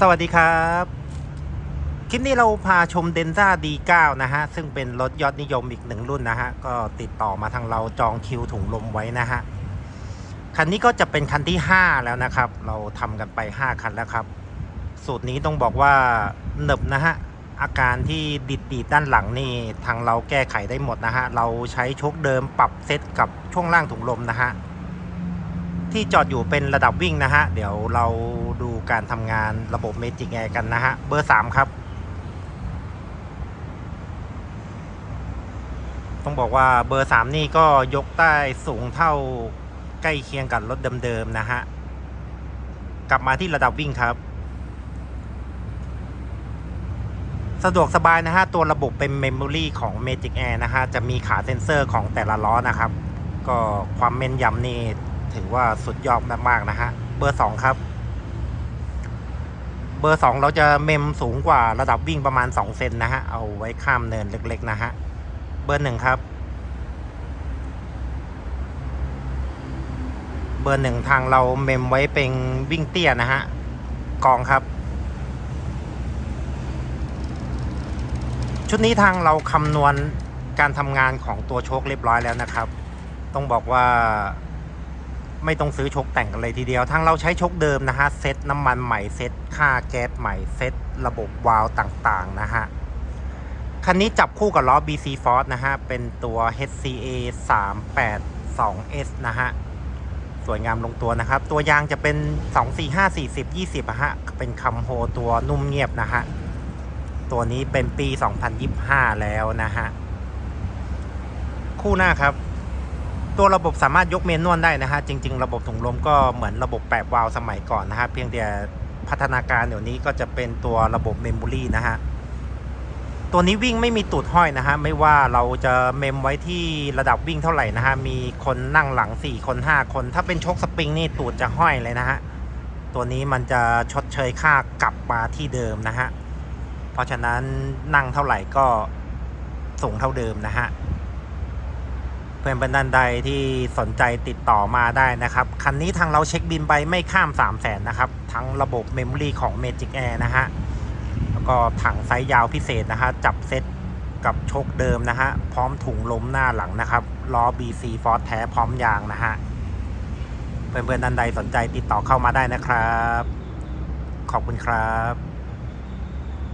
สวัสดีครับ คลิปนี้เราพาชมเดนซ่า D9 นะฮะ ซึ่งเป็นรถยอดนิยมอีกหนึ่งรุ่นนะฮะ ก็ติดต่อมาทางเราจองคิวถุงลมไว้นะฮะ คันนี้ก็จะเป็นคันที่ 5 แล้วนะครับ เราทำกันไป 5 คันแล้วครับ สูตรนี้ต้องบอกว่าหนึบนะฮะ อาการที่ดิดดีดๆด้านหลังนี่ทางเราแก้ไขได้หมดนะฮะ เราใช้โชคเดิมปรับเซตกับช่วงล่างถุงลมนะฮะ ที่จอดอยู่เป็นระดับวิ่งนะฮะ เดี๋ยวเราดู การทำงานระบบ Magic Air กันนะฮะ เบอร์ 3 ครับ ต้องบอกว่าเบอร์ 3 นี่ก็ยกได้สูงเท่าใกล้เคียงกับรถเดิมๆนะฮะ กลับมาที่ระดับวิ่งครับ สะดวกสบายนะฮะ ตัวระบบเป็นเมมโมรีของ Magic Air นะฮะ จะมีขาเซ็นเซอร์ของแต่ละล้อนะครับ ก็ความแม่นยำนี่ถือว่าสุดยอดมากๆนะฮะ เบอร์ 2 ครับ บอร์ 2 เราจะเมมสูงกว่าระดับวิ่งประมาณ 2 เซนนะฮะ เอาไว้ข้ามเนินเล็กๆนะฮะ เบอร์ 1 ครับ เบอร์ 1 ทางเราเมมไว้เป็นวิ่งเตี้ยนะฮะ กองครับ ชุดนี้ทางเราคำนวณการทำงานของตัวโชคเรียบร้อยแล้วนะครับ ต้องบอกว่า ไม่ต้องซื้อชคแต่งกันเลยทีเดียวทางเราใช้ชคเดิมนะฮะ เซ็ตน้ำมันใหม่ เซ็ตค่าแก๊สใหม่ เซ็ตระบบวาล์วต่างๆนะฮะ คันนี้จับคู่กับล้อ BC Force นะฮะ เป็นตัว HCA 382S นะฮะ สวยงามลงตัวนะครับ ตัวยางจะเป็น 2 4 5 40 20อะฮะ เป็นคัมโฮตัวนุ่มเงียบนะฮะ ตัวนี้เป็นปี 2025 แล้วนะฮะ คู่หน้าครับ ตัวระบบสามารถยกเมนนวลได้นะฮะจริง ๆ ระบบถุงลมก็เหมือนระบบแปดวาล์วสมัยก่อนนะฮะเพียงแต่พัฒนาการเดี๋ยวนี้ก็จะเป็นตัวระบบเมมโมรีนะฮะตัวนี้วิ่งไม่มีตูดห้อยนะฮะไม่ว่าเราจะเมมไว้ที่ระดับวิ่งเท่าไหร่นะฮะมีคนนั่งหลัง 4 คน 5 คน ถ้าเป็นชคสปริงนี่ตูดจะห้อยเลยนะฮะตัวนี้มันจะชดเชยค่ากลับมาที่เดิมนะฮะเพราะฉะนั้นนั่งเท่าไหร่ก็สูงเท่าเดิมนะฮะ พื่อนเป็นดันใดที่สนใจติดต่อมาได้นะครับ คันนี้ทางเราเช็คบินไปไม่ข้าม 3 0 0แสนนะครับ ทั้งระบบเมมโมรีของ Magic Air นะฮะ แล้วก็ถังไซส์ยาวพิเศษนะฮะ จับเซตกับโชคเดิมนะฮะ พร้อมถุงล้มหน้าหลังนะครับ ล้อ BC Force แท้พร้อมยางนะฮะ เพื่อนๆดันใดสนใจติดต่อเข้ามาได้นะครับ ขอบคุณครับ